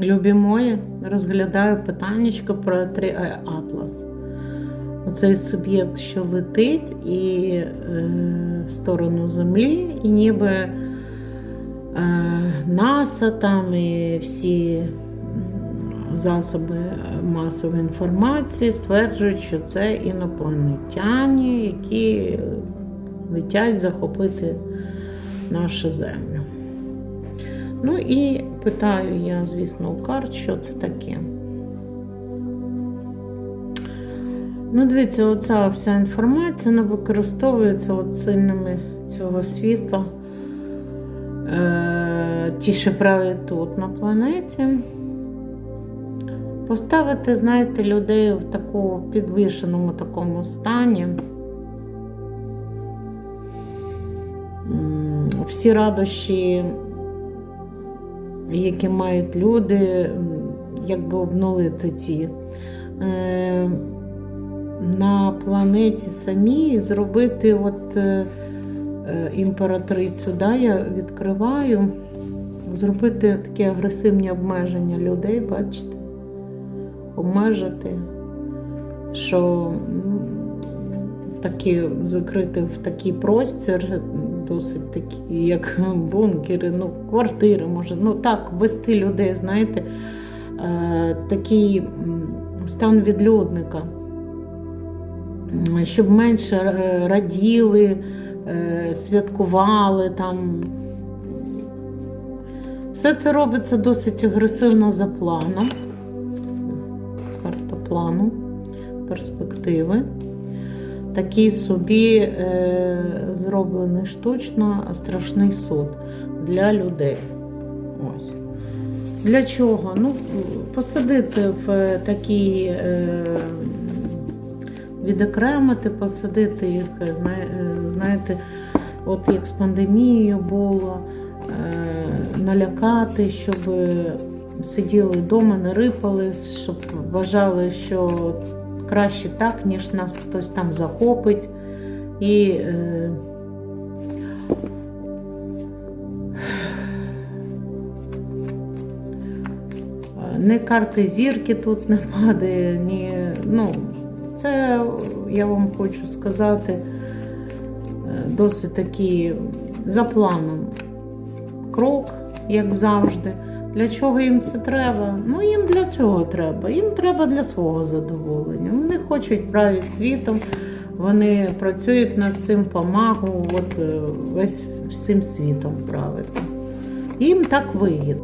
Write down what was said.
любі мої, розглядаю питаннячко про 3 Атлас. Оцей суб'єкт, що летить і е, в сторону Землі, і ніби е, НАСА там і всі засоби масової інформації стверджують, що це інопланетяни, які летять захопити нашу землю. Ну і питаю я, звісно, у карт, що це таке. Ну, дивіться, оця вся інформація вона використовується от сильними цього світла. Е, ті, що правлять тут на планеті. Поставити, знаєте, людей в такому підвішеному такому стані. Всі радощі, які мають люди, якби обнулити ті. Е, на планеті самій зробити от е, е, імператрицю, да, я відкриваю, зробити такі агресивні обмеження людей, бачите? Обмежити, що такі закрити в такий простір, досить такі, як бункери, ну, квартири, може, ну так, вести людей, знаєте, е, такий стан відлюдника щоб менше е, раділи, е, святкували там. Все це робиться досить агресивно за планом. Карта плану, перспективи. Такий собі е, зроблений штучно страшний суд для людей. Ось. Для чого? Ну, посадити в такий. Е, відокремити, посадити їх, е, знаєте, от як з пандемією було, е, налякати, щоб сиділи вдома, не рипались, щоб вважали, що краще так, ніж нас хтось там захопить. І е, не карти зірки тут не падає, ні. Ну, це я вам хочу сказати е, досить такий за планом крок, як завжди. Для чого їм це треба? Ну, їм для цього треба. Їм треба для свого задоволення. Вони хочуть правити світом, вони працюють над цим помагу, от е, весь всім світом правити. Їм так вигідно.